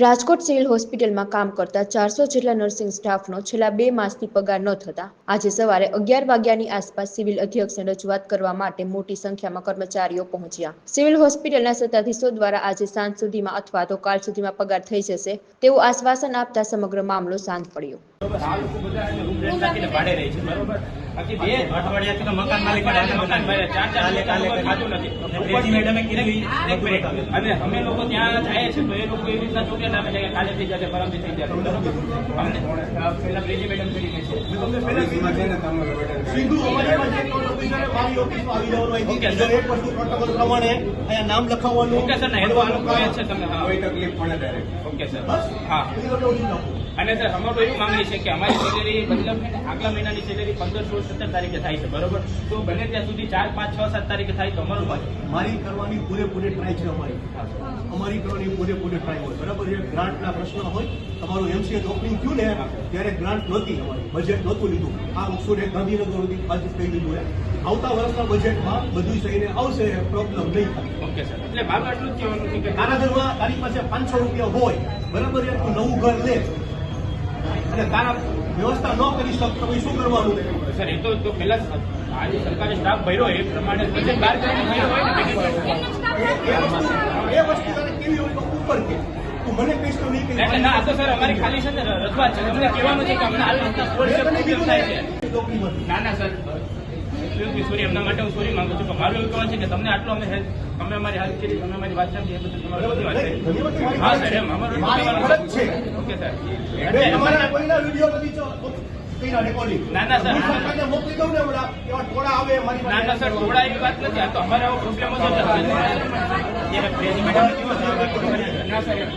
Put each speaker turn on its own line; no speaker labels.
Rajkot civil હોસ્પિટલમાં કામ કરતા ચારસો જેટલા નર્સિંગ સ્ટાફનો છેલ્લા બે માસથી પગાર ન થતા. આજે સવારે અગિયાર વાગ્યાની આસપાસ સિવિલ અધ્યક્ષને રજૂઆત કરવા માટે મોટી સંખ્યામાં કર્મચારીઓ પહોંચ્યા. સિવિલ હોસ્પિટલના સત્તાધીશો દ્વારા આજે સાંજ સુધીમાં અથવા તો કાલ સુધીમાં પગાર થઈ જશે તેવું આશ્વાસન આપતા સમગ્ર મામલો શાંત પડ્યો.
અને અમે લોકો ત્યાં જાય છે તો એ લોકો એવી રીતના ચોક્કસ નામે છે કાલે થઈ જશે પરમથી થઈ અમને? પેલા બ્રિજી મેડમ કરીને છે.
તમને પહેલા સીધું અમારી પાસે એકાઉન્ટ ઓફિસરે મારી ઓફિસમાં આવી જવાનું અહીંથી.
ઓકે,
એક વસ્તુ પ્રોટોકોલ પ્રમાણે અહીંયા નામ લખાવવાનું
ઓકે સર ને હેડવા છે તમે હા.
કોઈ તકલીફ પડે ત્યારે.
Okay sir.
બસ.
હા.
બીજું બધું ઓછું નાખો.
અને સર અમારું એવી માંગણી છે કે અમારી સેલેરી મતલબ આગલા મહિનાની સેલેરી પંદર સોળ સત્તર તારીખે થાય છે બરોબર? તો બને ત્યાં સુધી ચાર પાંચ છ સાત તારીખે થાય તો અમારું
મારી કરવાની પૂરેપૂરી ટ્રાય છે અમારી. અમારી કરવાની પૂરેપૂરી ટ્રાય હોય. બરાબર છે? ગ્રાન્ટના પ્રશ્ન હોય. તમારું એમસીએ ઓપનિંગ થયું ને ત્યારે ગ્રાન્ટ નહોતી અમારી. બજેટ નહોતું લીધું. આ ઉત્સુરે ગાંધીનગર સુધી પાછું થઈ લીધું આવતા આવતા વર્ષના બજેટમાં બધું થઈને આવશે પ્રોબ્લેમ નહીં થાય.
ઓકે સર એટલે મારું આટલું જ કહેવાનું છે કે
તારા ઘરમાં તારી પાસે પાંચસો રૂપિયા હોય બરાબર એ તું નવું ઘર લે. અને તારા વ્યવસ્થા ન કરી શકતો પછી શું કરવાનું?
સર એ તો પેલા આજે સરકારે સ્ટાફ ભર્યો એ પ્રમાણે બજેટ બહાર કરીને ભર્યો હોય ને
એ વસ્તુ તારે કેવી હોય ઉપર કે. તું મને કહીશ તો નહીં
એટલે ના તો સર અમારી ખાલી છે ને રજૂઆત છે. કહેવાનું છે કે અમને થાય છે?
ને,
ના ના સર સોરી એમના માટે હું સોરી માંગુ છું પણ મારું એવું કહેવાનું છે કે તમને આટલું અમે હેલ્પ તમે અમારી હેલ્પ કરી તમે અમારી વાત સમજી એ બધું તમારી વાત છે હા સર એમ અમારું ઓકે સર ના, ના, સર.
ને
ના સર થોડા એવી વાત નથી આ તો અમારે આવો પ્રોબ્લેમ જ નથી. ના સર એમ.